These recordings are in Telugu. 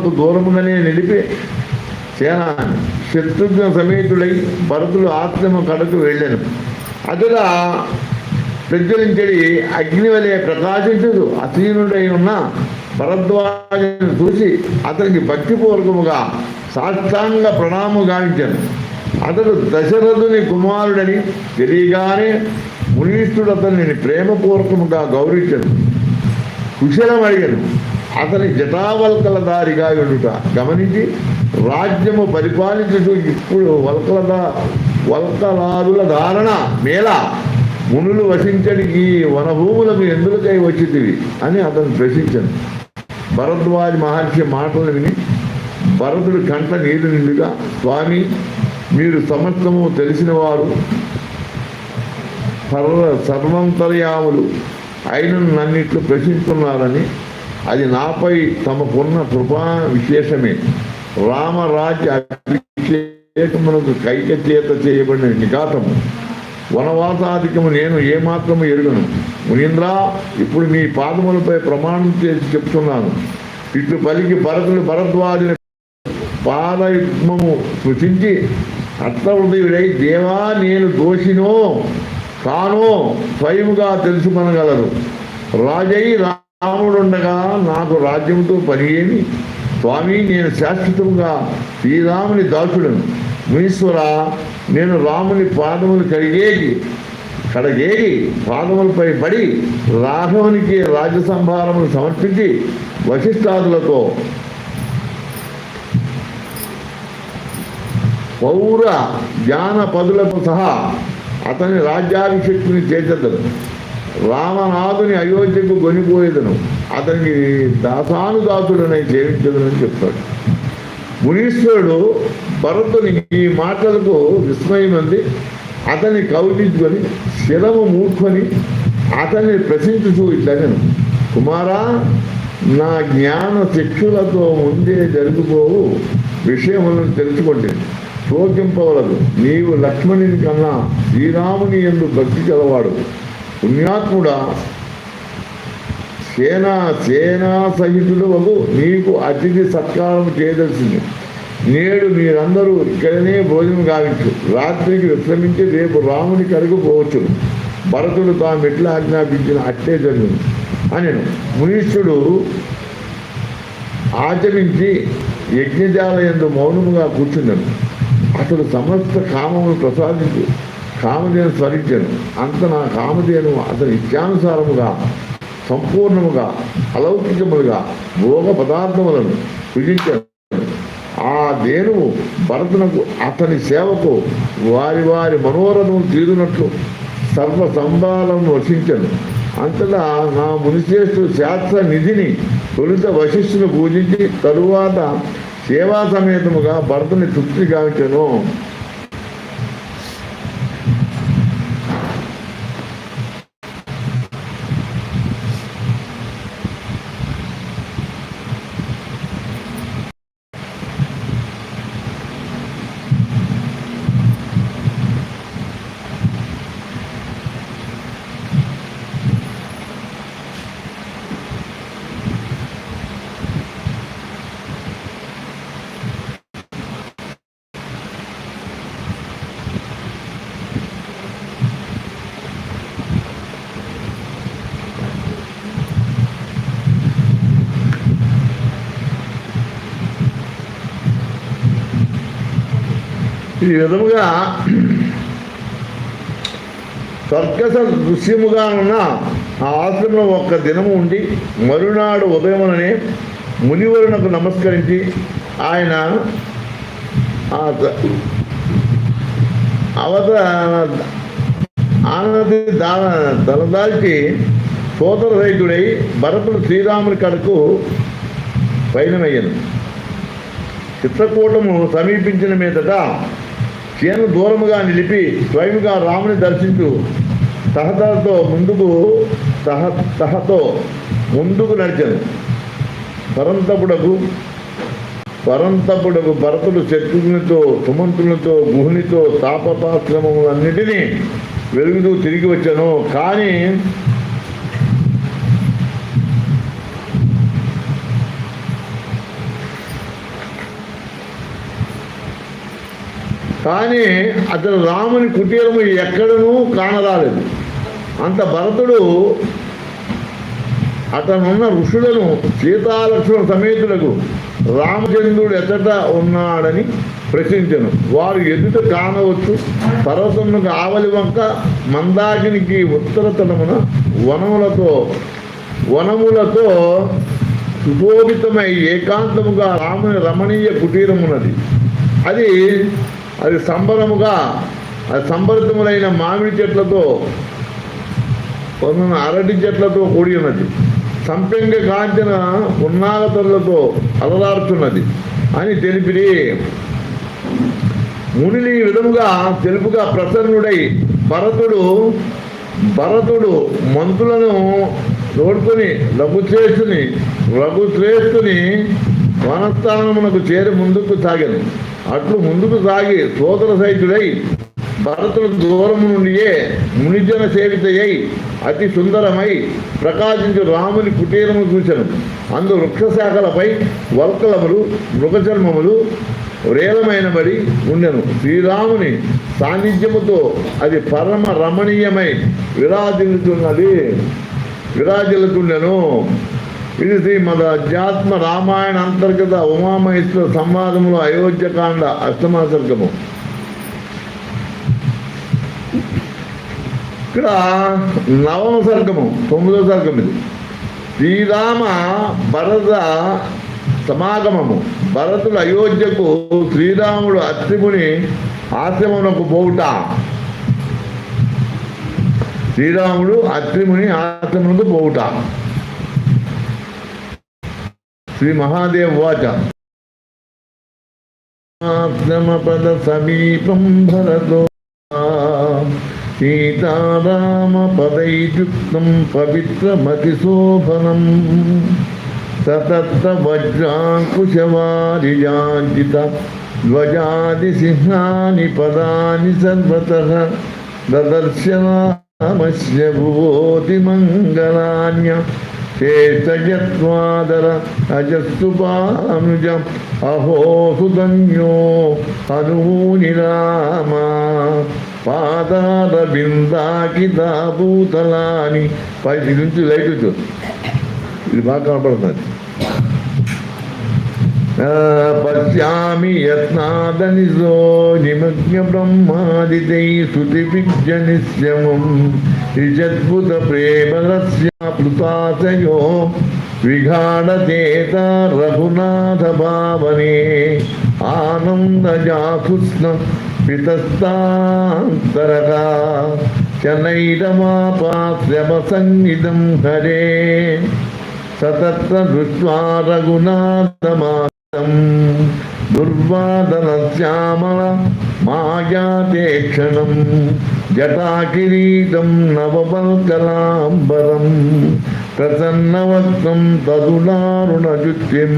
దూరముననే నిలిపే సేన శత్రుఘ్న సమేతుడై భరతుడు ఆత్మ కడకు వెళ్ళాను. అతడు ప్రజ్వలించడి అగ్ని వలె ప్రకాశించదు అసీనుడై ఉన్న భరద్వాజను చూసి అతనికి భక్తిపూర్వకముగా సాష్టాంగ ప్రణామం గావించాను అతడు దశరథుని కుమారుడని తెలియగానే మునీష్ఠుడు అతన్ని ప్రేమపూర్వకముగా గౌరవించను. కుశలం అడిగాను అతని జటావల్కల దారిగా ఉండుట గమనించి రాజ్యము పరిపాలించుట ఇప్పుడు వల్కల వల్కలాదుల ధారణ మేళ. మునులు వసించడికి వనభూములకు ఎందులకై వచ్చితివి? అని అతను ప్రశ్నించాను. భరద్వాజ మహర్షి మాటలు విని భరతుడు కంట నీరు నిండుగా స్వామి మీరు సమస్తము తెలిసిన వారు సర్వ సర్వంతర్యాములు అయిన నన్నిట్లు ప్రశ్నిస్తున్నారని అది నాపై తమకున్న కృపా విశేషమే. రామరాజ్య అభిషేకమునకు కైకచేత చేయబడిన నిఘాతము. వనవాసాధికము నేను ఏమాత్రము ఎరుగను. మునీంద్రా ఇప్పుడు మీ పాదములపై ప్రమాణం చేసి చెప్తున్నాను. ఇట్లు పలికి భరతులు భరద్వాజుని పాదయుగ్మము సృష్టించి అర్థహృదయుడై దేవా నేను దోషినో తానో స్వయముగా తెలుసుకొనగలరు. రాజై రా రాముడుండగా నాకు రాజ్యంతో పని ఏమి స్వామి నేను శాశ్వతంగా శ్రీరాముని దాసుడను. మీశ్వర నేను రాముని పాదములు కడిగేగి కడగేగి పాదములపై పడి రాఘవునికి రాజ్యసంభారములు సమర్పించి వశిష్ఠాదులతో పౌర జానపదులకు సహా అతని రాజ్యాభిషక్తిని చేసేదను రామనాథుని అయోధ్యకు కొనిపోయేదను. అతనికి దాసానుదాసుడనై సేవించదనని చెప్తాడు. మునీశ్వరుడు భరతుని ఈ మాటలకు విస్మయమంది. అతన్ని కౌటించుకొని శిరము మూర్ఖని అతన్ని ప్రశ్నించుచూ ఇట్లనను. కుమారా నా జ్ఞాన శిక్షులతో ముందే జరుగుపోవు విషయములను తెలుసుకోండి. శోకింపవలదు నీవు లక్ష్మణుని కన్నా శ్రీరాముని ఎందు భక్తి కలవాడు పుణ్యాత్ముడా సేనా సేనా సహితుడు వగు నీకు అతిథి సత్కారం చేయదలసింది. నేడు మీరందరూ ఇక్కడనే భోజనం కావించు రాత్రికి విశ్రమించి రేపు రాముని కడుగు పోవచ్చు భరతుడు తాము ఎట్లా ఆజ్ఞాపించిన అట్టే జరిగింది అని మునీశ్వరుడు ఆచరించి యజ్ఞజాల ఎందు మౌనముగా కూర్చున్నాను అతడు సమస్త కామమును ప్రసాదించు కామధేను స్మరించాను అంత నా కామధేను అతని ఇష్టానుసారముగా సంపూర్ణముగా అలౌకికములుగా భోగ పదార్థములను సృజించాను ఆ దేనువు భరతునకు అతని సేవకు వారి వారి మనోరథము తీరునట్లు సర్వ సంబాలను వశించను. అంతటా నా మునిశ్రేష్ఠుడు శాస్త్ర నిధిని తొలుత వశిష్ఠును పూజించి తరువాత సేవా సమేతముగా భరతుని తృప్తి గావించను ఈ విధముగా సర్కస దృశ్యముగా ఉన్న ఆ ఆశ్రమంలో ఒక్క దినము ఉండి మరునాడు ఉదయముననే మునివరునకు నమస్కరించి ఆయన అవత ఆనది దాన దళదాల్చి సోదర రైతుడై భరతుడు శ్రీరాముని కడకు పయనమయ్యను. చిత్రకూటము సమీపించిన మీదట చేను దూరముగా నిలిపి స్వయముగా రాముని దర్శించు. తహతతో ముందుకు తహ తహతో ముందుకు నడిచాను. పరంతపుడకు పరంతపుడకు భరతుడు శత్రుఘ్నునితో సుమంతులతో గుహునితో తాపతాశ్రమములన్నిటినీ వెలుగుతూ తిరిగి వచ్చాను. కానీ కానీ అతను రాముని కుటీరము ఎక్కడనూ కానరాలేదు. అంత భరతుడు అతనున్న ఋషులను సీతాలక్ష్మణ సమేతులకు రామచంద్రుడు ఎచ్చట ఉన్నాడని ప్రశ్నించను. వారు ఎదుట కానవచ్చు. పర్వతమునకు ఆవలి వంక మందాకినికి ఉత్తరతనమున వనములతో వనములతో సుశోభితమై ఏకాంతముగా రాముని రమణీయ కుటీరమున్నది. అది అది సంబరముగా అది సంబరితములైన మామిడి చెట్లతో ఉన్న అరటి చెట్లతో కూడి ఉన్నది. సంపెంగ కాంచిన ఉన్నాల తొరలతో అలరాడుతున్నది అని తెలిపిరి. మునిని ఈ విధముగా తెలుపుగా ప్రసన్నుడై భరతుడు భరతుడు మంతులను తోడుకొని రఘుశ్రేష్ఠుని రఘుశ్రేష్ఠుని వనస్థానమునకు చేరి ముందుకు సాగాను. అట్లు ముందుకు సాగి సోదర సైతుడై భరతుల దూరము నుండియే మునిజన సేవితయ్యై అతి సుందరమై ప్రకాశించు రాముని కుటీరము చూశాను అందు వృక్షశాఖలపై వల్కలములు మృగచర్మములు రేలమైనబడి ఉండెను. శ్రీరాముని సాన్నిధ్యముతో అది పరమ రమణీయమై విరాజిల్లుతున్నది విరాజిల్లుతుండెను ఇది శ్రీమద్ అధ్యాత్మ రామాయణ అంతర్గత ఉమామహేశ్వర సంవాదములో అయోధ్యకాండ అష్టమ సర్గము ఇక్కడ నవమ సర్గము తొమ్మిదో సర్గం ఇది. శ్రీరామ భరత సమాగమము. భరతుడు అయోధ్యకు శ్రీరాముడు అత్రిముని ఆశ్రమమునకు పోవుట. శ్రీరాముడు అత్రిముని ఆశ్రమమునకు పోవుట. శ్రీ మహాదేవ్ వాచ. ఆశ్రమపద సమీపం భరతో సీతారామ పదైయుక్తం పవిత్రమతి శోభనం సతత్త వజ్రాంకుశవారిజాంజిత ధ్వజాది సింహాని పదాని సర్వతః దదర్శనామస్య భువోతి మంగళాన్య శేషయత్వాదర అజస్సు పానుజం. అహో సుధన్యో హనుమూని రామ. పాదాల బిందాకిదా భూతలాని పై నుంచి లైట్ ఇది బాగా కనపడుతుంది. పశ్యామి యత్నాదనిజో నిమగ్న బ్రహ్మాదితై శృతి విద్యనిశ్యమం నిజద్భుత ప్రేమరస్య ప్లుతాశయో విఘాడచేత రఘునాథ భావనే ఆనందజాకృష్ణ పితస్తాంతరగా శనైరమాపాశ్రమ హరే. సతత్ర దృష్ట్వా రఘునాథమా దుర్వాదనశ్యామల మాయాతే క్షణం జటాకిరీటం నవబల్కలాంబరం ప్రసన్నవక్తం తదుదారుణజుత్యం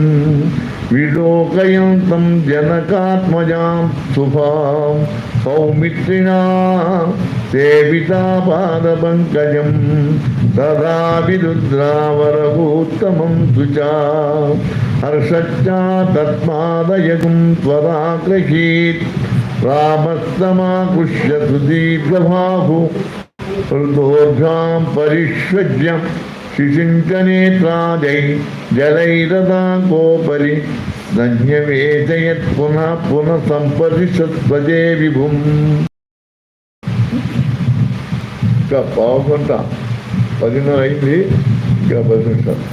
విలోకయంతం జనకాత్మజాం శుభాం సౌమిత్రిణా సేవితాపాదపంకజం తదా విరుద్రావరభూత్తమం తుచా హర్షచ్చా తత్పాదయగుం త్వరాగ్రహీత్ రామస్తమాకృష్య సుదీర్ఘబాహు హృదోర్ఘాం పరిష్వజ్యం శిశించనేత్రాదై జలైరదాకోపరి ధన్యవేదయత్ పునః పునః సంపరిషత్వజే విభుం ఇంకా పావుగంట పదిన్నర అయింది. ఇంకా పది నిమిషాలు.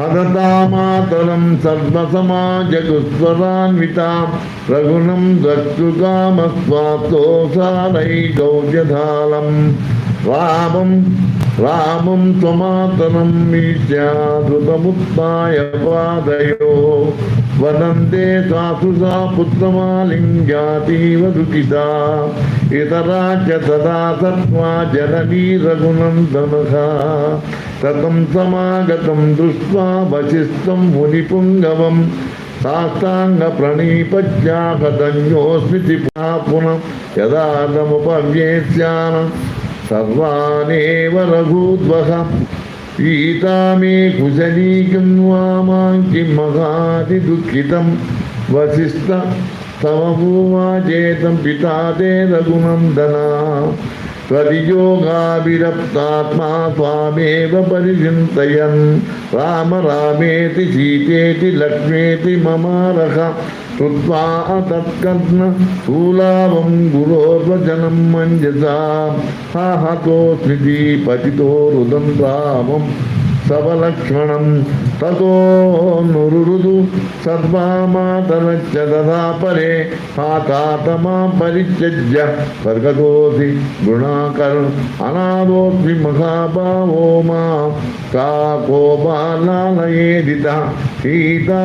హదతామాతరం సర్వసమాజగుస్వరాన్వితాం రఘునం దక్షుకామస్వాప్తోసారై గౌజధాలం రామం రామం త్వమాతరం మీత్యాదృతముత్పాయ పాదయో. వదంతే సాసుసా పుత్రమాలింగ్యాతీవ దుఃఖితా ఇతరా చ సదా సత్వా జననీ రఘునందనః తతం సమాగతం దృష్ట్వా వశిష్టం మునిపుంగవం. సాష్టాంగ ప్రణీపత్యాహతన్యోస్మితి పునః యదాదముపవ్యేస్యాన సర్వానేవ రఘూద్వహ సీతా మే కుశలీకం వామాం కిం మహాది దుఃఖితం. వశిష్ట తవ భూమాచేతం పితా తే రఘునందన. ప్రతియోగాభిరప్తాత్మా స్వామేవ పరిచింతయన్ రామ రామేతి సీతేతి లక్ష్మేతి మమారహ కృత్వా తత్కర్ణ స్థూలావం గురోర్వచనం మంజసా హాహతోస్మితి పతితో రుదం రామం సవలక్ష్మణం తతో నురుదు సద్వామాతరచ్చ దదా పరే హాతాతమా పరిత్యజ్య స్వర్గదోసి గుణాకర్ అనాదోస్మి మహాభావో మా కాకో బాలాలయేదిత సీతా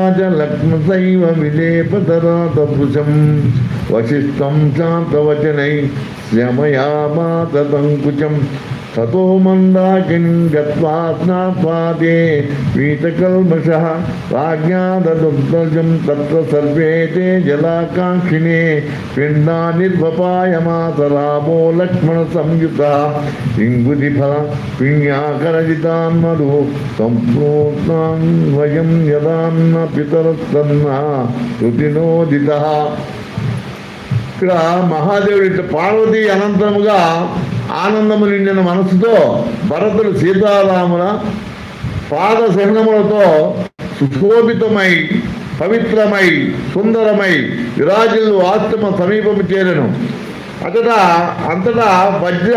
వశిష్టం శాంతవచనై శమయామాతంకుచం తతో మందాకిం గత్వా స్నాత్వాదే వీతకల్మషः రాజ్ఞాదదుగ్ధజం తత్ర సర్వే తే జలాకాంక్షిణే పిండా నిర్వపాయమాతరామో లక్ష్మణ సంయుత ఇంగుది ఫల పిణ్యాకరజితాన్మధు సంప్రోత్నాం యదాన్న పితరస్తన్నా రుతినోదిత ఇక్కడ మహాదేవుడి ఇట్లా పార్వతి అనంతరముగా ఆనందము నిండిన మనసుతో భరతుడు సీతారాముల పాద చిహ్నములతో సుశోభితమై పవిత్రమై సుందరమై విరాజిల్లు ఆశ్రమ సమీపము చేరను. అతడా అంతటా వజ్ర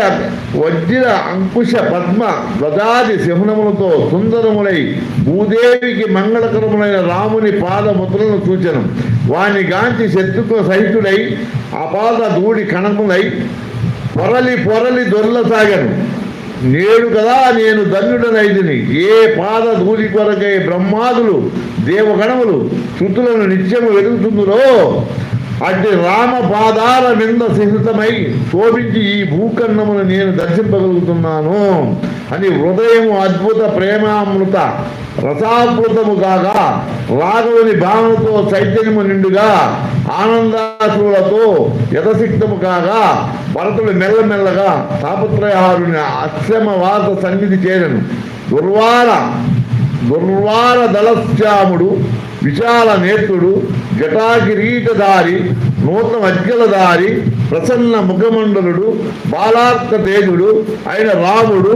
వజ్ర అంకుశ పద్మ గదాది సింహములతో సుందరములై భూదేవికి మంగళకరములైన రాముని పాదముద్రలను సూచనం వాని గాంచి శత్రుకు సహితుడై అపాద దూడి కణములై పొరలి పొరలి దొర్లసాగను. నేడు కదా నేను ధన్యుడనైదిని ఏ పాద దూరి కొరకై బ్రహ్మాదులు దేవగణములు శృతులను నిత్యము వెలుగుతుందురో అంటే రామ పాదాల నింద సహితమై శోభించి ఈ భూఖండమును నేను దర్శింపగలుగుతున్నాను అని హృదయము అద్భుత ప్రేమామృత రసాపృతము కాగా రాఘవుని భావనతో చైతన్యము నిండుగా ఆనందాశ్రులతో యథసిక్తము కాగా భరతుడు మెల్లమెల్లగా తాపత్రయహారుని అశ్రమ వార్త సన్నిధి చేరను. దుర్వార దుర్వార దళశ్యాముడు విశాల నేత్రుడు జటాకిరీటధారి నూతన మధ్యలధారి ప్రసన్న ముఖమండలుడు బాలార్క తేజుడు అయిన రాముడు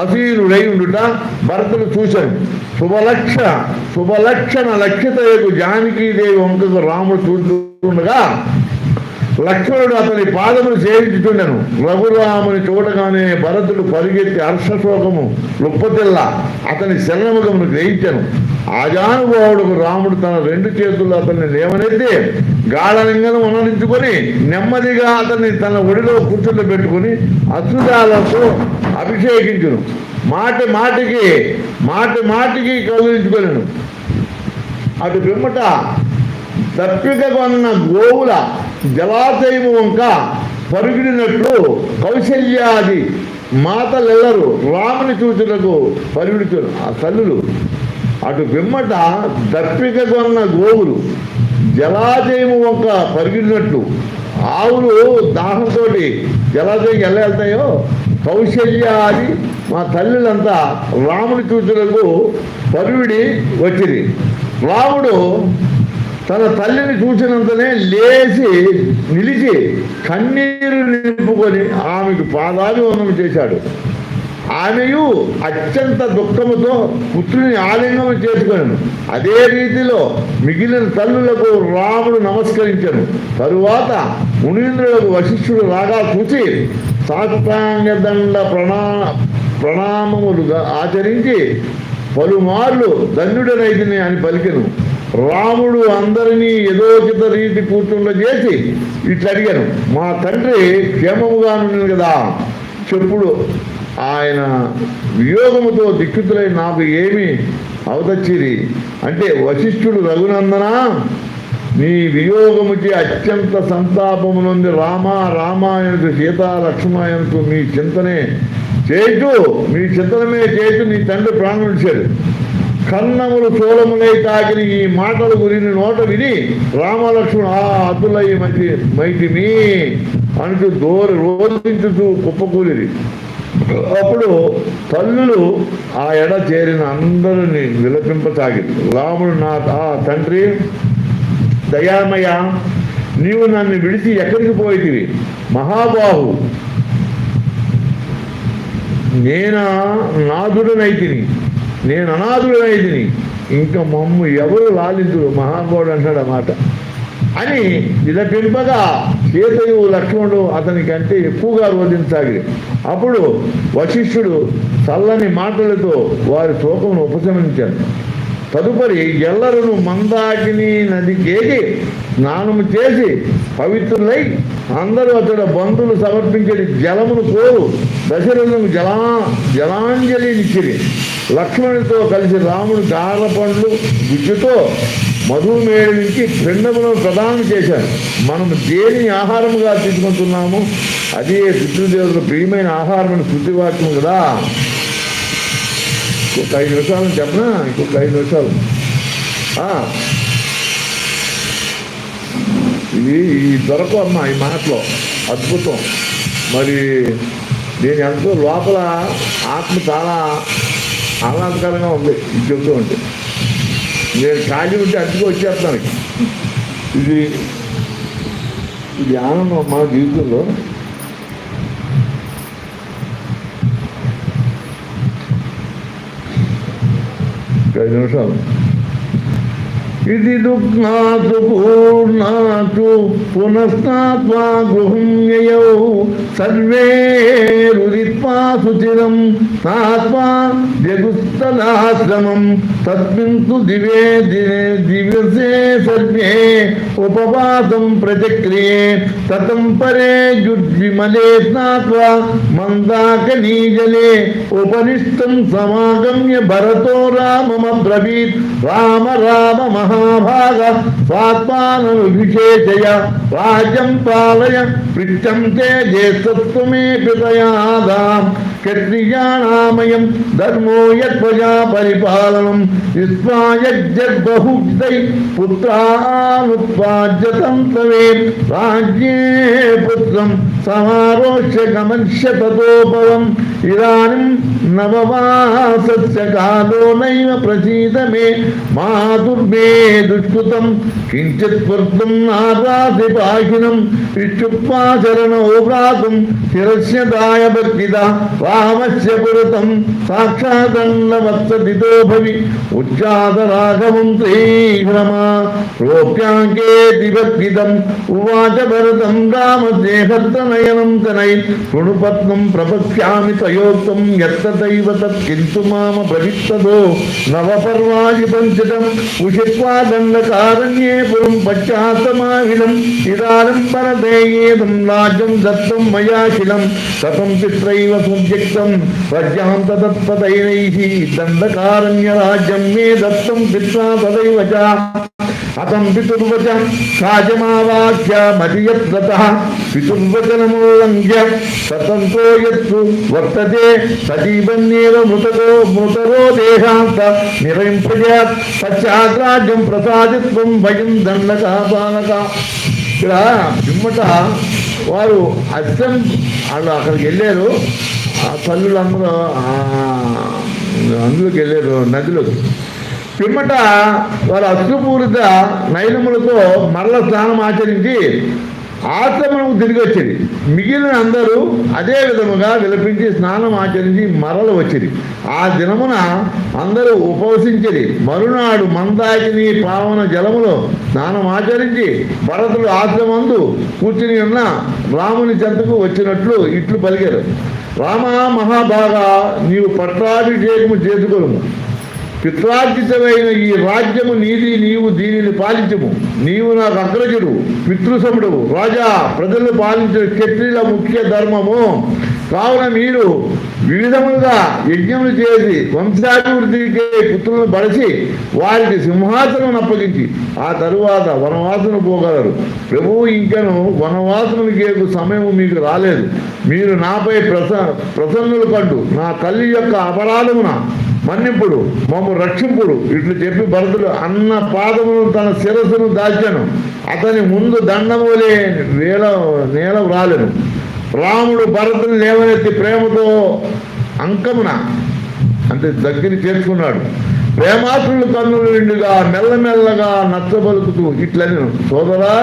అసీనుడై ఉండుట భరతుడు చూశాను శుభలక్ష శుభలక్షణ లక్షితయకు జానకీదేవి వంకకు రాముడు చూస్తుండగా లక్ష్మణుడు అతని పాదములు సేవించుచుండెను. రఘురాముని చూడగానే భరతుడు పరిగెత్తి హర్షశోకము లుప్పతిల్ల అతని శరణముఖమును గ్రహించను. ఆజానుభావుడు రాముడు తన రెండు చేతులు అతన్ని లేవనెత్తి గాఢలింగను ఉన్నడించుకొని నెమ్మదిగా అతన్ని తన ఒడిలో కూర్చుని పెట్టుకుని అశ్రుదాలతో అభిషేకించును. మాటి మాటికి మాటి మాటికి కౌలించుకొనిను అటు పిమ్మట దప్పిక కొన్న గోవుల జలాశయము వంక పరుగుడినట్లు కౌశల్యాది మాతలెల్లరు రాముని చూచుటకు పరుగుడుచును ఆ తల్లులు అటు పిమ్మట దప్పిక కొన్న గోవులు జలాశయము వంక పరిగిడినట్లు ఆవులు దాహంతో జలాశయం ఎలా వెళ్తాయో కౌశల్యాది మా తల్లులంతా రాముని చూచులకు పరుగుడి వచ్చింది రాముడు తన తల్లిని చూసినంతనే లేచి నిలిచి కన్నీరు నింపుకొని ఆమెకు పాదాభివందనం చేశాడు. ఆమెయు అత్యంత దుఃఖముతో పుత్రుని ఆలింగం చేసుకున్నాను అదే రీతిలో మిగిలిన తల్లులకు రాముడు నమస్కరించను. తరువాత మునీంద్రులకు వశిష్ఠుడు రాగా చూసి సాష్టాంగదండ ప్రణా ప్రణామములుగా ఆచరించి పలుమార్లు ధన్యుడనైతిని అని పలికెను. రాముడు అందరినీ యథోచిత రీతి కూర్చుండజేసి ఇట్లా అడిగాను మా తండ్రి క్షేమముగా ఉన్నది కదా చెప్పుడు ఆయన వియోగముతో దిక్కుతులై నాకు ఏమి అవతచ్చిరి? అంటే వశిష్ఠుడు రఘునందన నీ వియోగముచి అత్యంత సంతాపమునుంది రామ రామాయణకు సీతా లక్ష్మణకు మీ చింతనే చేతు మీ చింతనమే చేతు నీ తండ్రి ప్రాణం విడిచాడు కన్నములు చోళములై తాకిన ఈ మాటల గురిని నోట విని రామలక్ష్మణ ఆ అద్దులయ్య మంచి మైటిమి అంటూ దోర రోధించుతూ కుప్పకూలిది అప్పుడు తల్లులు ఆ ఎడ చేరిన అందరిని విలపింపసాగింది రాముడు నా ఆ తండ్రి దయామయ నీవు నన్ను విడిచి ఎక్కడికి పోయితివి మహాబాహు నేనా నాదుడనైతిని. నేను అనాథుడనైతిని ఇంకా మమ్ము ఎవరు లాలింతుడు? మహానుభావుడు అంటాడు అన్నమాట అని విలపింపగా సీతయు లక్ష్మణుడు అతనికంటే ఎక్కువగా రోధించాలి. అప్పుడు వశిష్ఠుడు చల్లని మాటలతో వారి శోకమును ఉపశమించాడు తదుపరి ఎల్లరును మందాకిని నదికేగి స్నానము చేసి పవిత్రులై అందరూ అతడు బంధువులు సమర్పించని జలమును కోరు దశరథులకు జలా జలాంజలినిచ్చిరి లక్ష్మణుడితో కలిసి రాముడు గార పండ్లు గుజ్జుతో మధుమేడు నుంచి పిండములను ప్రదానం చేశారు. మనం దేనిని ఆహారముగా తీసుకుంటున్నాము అదే పితృదేవులకు ప్రియమైన ఆహారం అని శృతివాక్యం కదా. ఇంకొక ఐదు నిమిషాలు చెప్పనా? ఇంకొక ఐదు నిమిషాలు ఇది ఈ దొరకవు అమ్మా ఈ మాటలో. అద్భుతం. మరి దీని ఎంతో లోపల ఆత్మ చాలా ఆహ్లాదకరంగా ఉంది. ఇది చెబుతూ ఉంటే. నేను ఖాళీ ఉంటే అడ్డుకు వచ్చేస్తాను. ఇది ఇది ఆనందం మా జీవితంలో. ఇంకా ఐదు నిమిషాలు ఇది దుఃఖాతు పూర్ణాతు పునస్తాత్మా గృహం యయౌ సర్వే రుదిత్వా సుచిరం తాత్మా జగుస్తదాశ్రమం తస్మిన్ తు దివే దివసే సర్వే ఉపవాసం ప్రచక్రియే తతం పరే జుడ్విమలే స్నాత్వా మందాకనీజలే ఉపనిష్టం సమాగమ్య భరతో రామమబ్రవీత్. రామ రామ మహా महाभाग वाग्मानविशेषय वाजं पालयन् తే జ్యేష్ఠత్వమే పితయాదాం క్షత్రియాణామయం ధర్మో యత్వజా పరిపాలనం విశ్వాయజ్జద్బహుదై పుత్రానుత్పాద్యతం తవే రాజ్యే పుత్రం సమారోష్య గమన్ష్య తతోపవం ఇదానిం నవమాసస్య కాలో నైవ ప్రసీద మే మాతుర్మే దుష్కృతం కించిత్ స్వర్గం నారాసి పాహినం ఇత్యుక్వా శరణో వ్రాతుం శిరస్య దాయ భక్తిద రామస్య పురతం. సాక్షాదన్నవత్సదితో భవి ఉచ్చాద రాఘవం శ్రీరమా రోప్యాంకేతి భక్తిదం ఉవాచ భరతం రామదేహత్తనయనం తనై. శృణుపత్నం ప్రపక్ష్యామి తయోక్తం ఎత్తదైవ తత్కింతు మామ భవిత్తదో నవపర్వాది పంచటం ఉషిత్వా దండకారణ్యే పురం పశ్చాత్తమాహిలం ఇదారం పరదేయేదం రాజ్యం దత్తం మయాఖిలం కథం పిత్రైవ సువ్యక్తం ప్రజ్యాంత తత్పదైనైః దండకారణ్య రాజ్యం మే దత్తం పిత్రా తదైవ చ అతం పితుర్వచ కాజమావాక్య మతియత్రత పితుర్వచనముల్లంఘ్య స్వతంత్రో యత్తు వర్తతే సజీవన్నేవ మృతకో మృతరో దేహాంత నిరంప్రజాత్ పశ్చాద్రాజ్యం ప్రసాదిత్వం భయం దండకాపాలక ఇక్కడ పిమ్మట వారు అద్దం వాళ్ళు అక్కడికి వెళ్ళారు. ఆ తల్లులందరూ అందులోకి వెళ్ళారు నదిలోకి. పిమ్మట వారు అశ్రుపూరిత నైలములతో మరల స్నానం ఆచరించి ఆశ్రమకు తిరిగి వచ్చింది మిగిలిన అందరూ అదే విధముగా విలపించి స్నానం ఆచరించి మరల వచ్చింది ఆ దినమున అందరూ ఉపవసించిరి. మరునాడు మందాకిని పావన జలములో స్నానం ఆచరించి భరతుడు ఆశ్రమందు కూర్చుని ఉన్న రాముని చెంతకు వచ్చినట్లు ఇట్లు పలికారు. రామ మహాభాగా నీవు పట్టాభిషేకము చేసుకోము పిత్రార్జితమైన ఈ రాజ్యము నీది నీవు దీనిని పాలించము. నీవు నాకు అగ్రజుడు పితృసముడు రాజా ప్రజలు పాలించిన క్షత్రియుల ముఖ్య ధర్మము. కావున మీరు వివిధములుగా యజ్ఞములు చేసి వంశాభివృద్ధికి పుత్రులను బలసి వారికి సింహాసనం అప్పగించి ఆ తరువాత వనవాసన పోగలరు. ప్రభువు ఇంకను వనవాసనకేకు సమయం మీకు రాలేదు. మీరు నాపై ప్రస ప్రసన్నులు కంటూ నా తల్లి యొక్క అపరాధమున మన్నింపుడు మమ్మ రక్షింపుడు. ఇట్లు చెప్పి భరతుడు అన్న పాదమును తన శిరస్సును దాచాను. అతని ముందు దండములే వేల నేల వ్రాలెను. రాముడు భరతుని లేవనెత్తి ప్రేమతో అంకమున అంటే దగ్గర చేర్చుకున్నాడు. ప్రేమాత్రులు కన్నులు నిండుగా మెల్లమెల్లగా నచ్చబలుకుతూ ఇట్లని సోదరా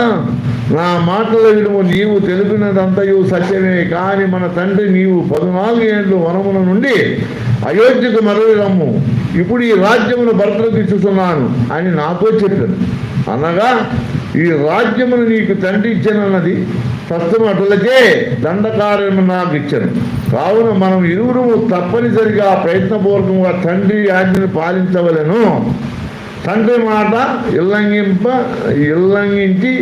నా మాటల విలువ నీవు తెలిపినదంతయు సత్యమే. కానీ మన తండ్రి నీవు పద్నాలుగు ఏళ్ళు వనముల నుండి అయోధ్యకు మరలి రమ్ము. ఇప్పుడు ఈ రాజ్యమును భర్తలకు ఇచ్చుతున్నాను అని నాతో చెప్పాను అనగా ఈ రాజ్యమును నీకు తండ్రి ఇచ్చానన్నది ప్రస్తుతం అటులకే దండకార్యము నాకు ఇచ్చాను. కావున మనం ఇరువురు తప్పనిసరిగా ప్రయత్నపూర్వకంగా తండ్రి ఆజ్ఞను పాలించవలను. తండ్రి మాట ఇల్లంఘింప ఇల్లంఘించి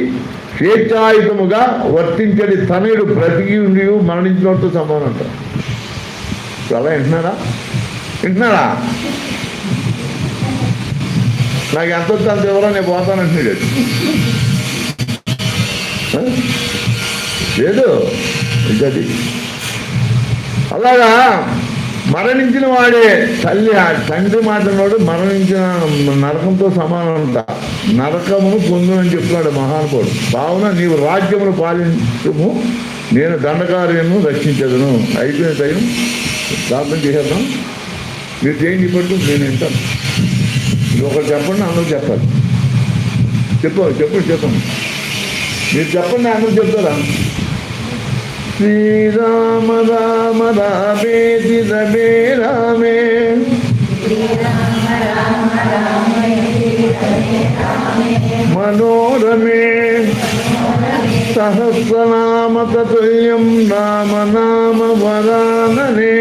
స్వేచ్ఛాయుతముగా వర్తించడి తనయుడు బ్రతికి ఉండి మరణించినట్టు సమానం అంట. అలా వింటున్నారా? వింటున్నాడా నాకు ఎంత వద్దు అంత ఎవరో నేను పోతానంటున్నాడు లేదు. ఇంకది అలాగా మరణించిన వాడే తల్లి ఆ తండ్రి మాటనోడు మరణించిన నరకంతో సమానం అంట. నరకమును పొందు అని చెప్తున్నాడు మహానుభావుడు. కావున నీవు రాజ్యమును పాలించము నేను దండకార్యను రక్షించదును. అయిపోయిన టైం ప్రార్థన చేసేద్దాం మీరు చేయండి ఇప్పటికీ నేను వింటాను మీరు ఒకరు చెప్పండి అందరూ చెప్పాలి చెప్పు చెప్పు చెప్పండి మీరు చెప్పండి అందరూ చెప్తారా? శ్రీరామ రామ రామేతి రమే రామే. మనోరమే. సహస్రనామ తతుల్యం నామ నామ వరాననే.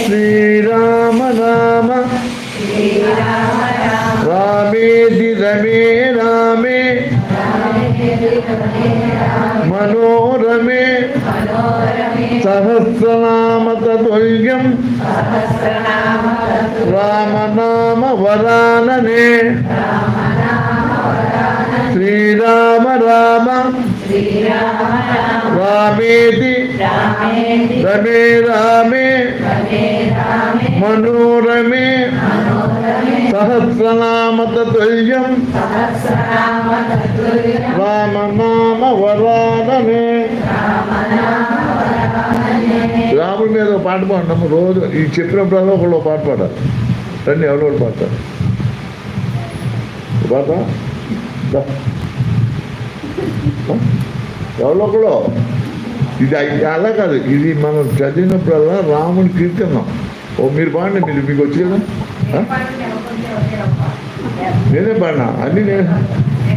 శ్రీరామ రామ రామేది రమే రామే మనోరమే సహస్రనామ తతుల్యం రామనామ వరాననే శ్రీరామ రామ రామేది రమే రామే మనోరమే సహస్రనామతుల్యం రామనామ వరాననే. రాముడి మీద ఒక పాట పాడినాము రోజు. ఈ చెప్పినప్పుడల్లా ఒకళ్ళు పాట పాడాలి. రండి ఎవరో పాడతారు. ఒక పాట? ఎవరో ఒకళ్ళు ఇది అలా కాదు. ఇది మనం చదివినప్పుడల్లా రాముని కీర్తనం. ఓ మీరు పాడండి. మీరు మీకు వచ్చి కదా? నేనే పాడినా? అన్నీ నేను.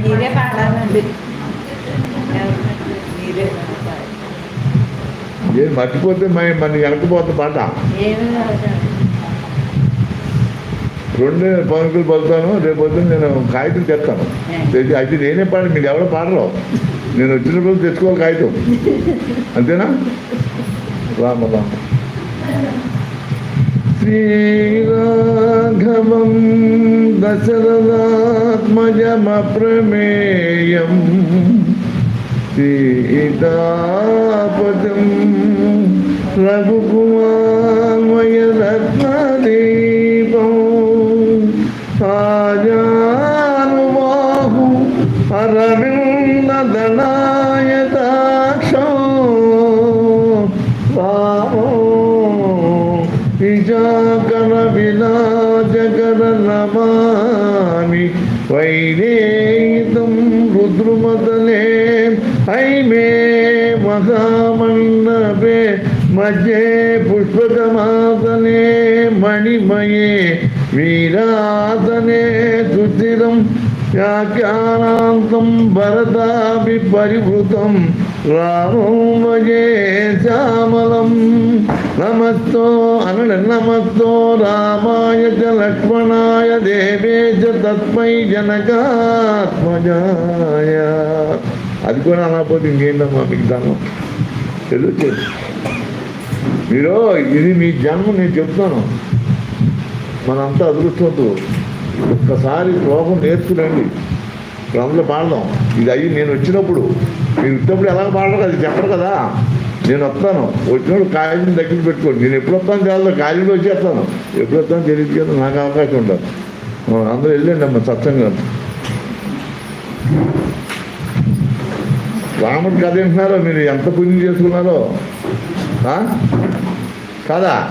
మీరే మీరే. ఏం మర్చిపోతే మన మన వెనకపోతే పాట? ఏమి రెండు పనుకులు పలుతాను రేపు పొద్దున్న నేను కాగితం తెస్తాను. తెచ్చి అయితే నేనే పాడు మీరు ఎవరో పాడరు. నేను వచ్చినప్పుడు తెచ్చుకోవాలి కాగితం. అంతేనా? రామ రామ. శ్రీరాఘవం దశరథాత్మజమప్రమేయం సీతాపదం రఘుకుమారత్నదీపం सायानुबाहु अरविन्ददनाय दाक्षो वाओ इजागर विलाजगर नमामि मज़े पुष्पगमादने मणिमये वीराद వ్యాఖ్యానాంతం భరతాపి పరివృతం రామం భజే శ్యామలం. నమస్తో అనడ నమస్తో రామాయ చ లక్ష్మణాయ దేవే చ తత్మై జనకాత్మజాయ. అది కూడా అనకపోతే ఇంకేంటమ్మా మీకు దానం తెలుసు. మీరు ఇది మీ జన్మ నేను చెప్తాను. మనంతా అదృష్టవంతులు. ఒక్కసారి శ్లోకం ఇప్పుడు అందులో పాడదాం. ఇది అయ్యి నేను వచ్చినప్పుడు మీరు వచ్చినప్పుడు ఎలా పాడరు అది చెప్పరు కదా. నేను వస్తాను. వచ్చినప్పుడు కాలేజీని దగ్గర పెట్టుకోండి. నేను ఎప్పుడు వస్తాను చాలా కాలేజీలో వచ్చేస్తాను. ఎప్పుడు వస్తాను తెలియదు కదా. నాకు అవకాశం ఉండదు. అందరూ వెళ్ళండి అమ్మ సత్సంగా. రాముడి కథ వింటున్నారో మీరు? ఎంత పుణ్యం చేసుకున్నారో? కదా?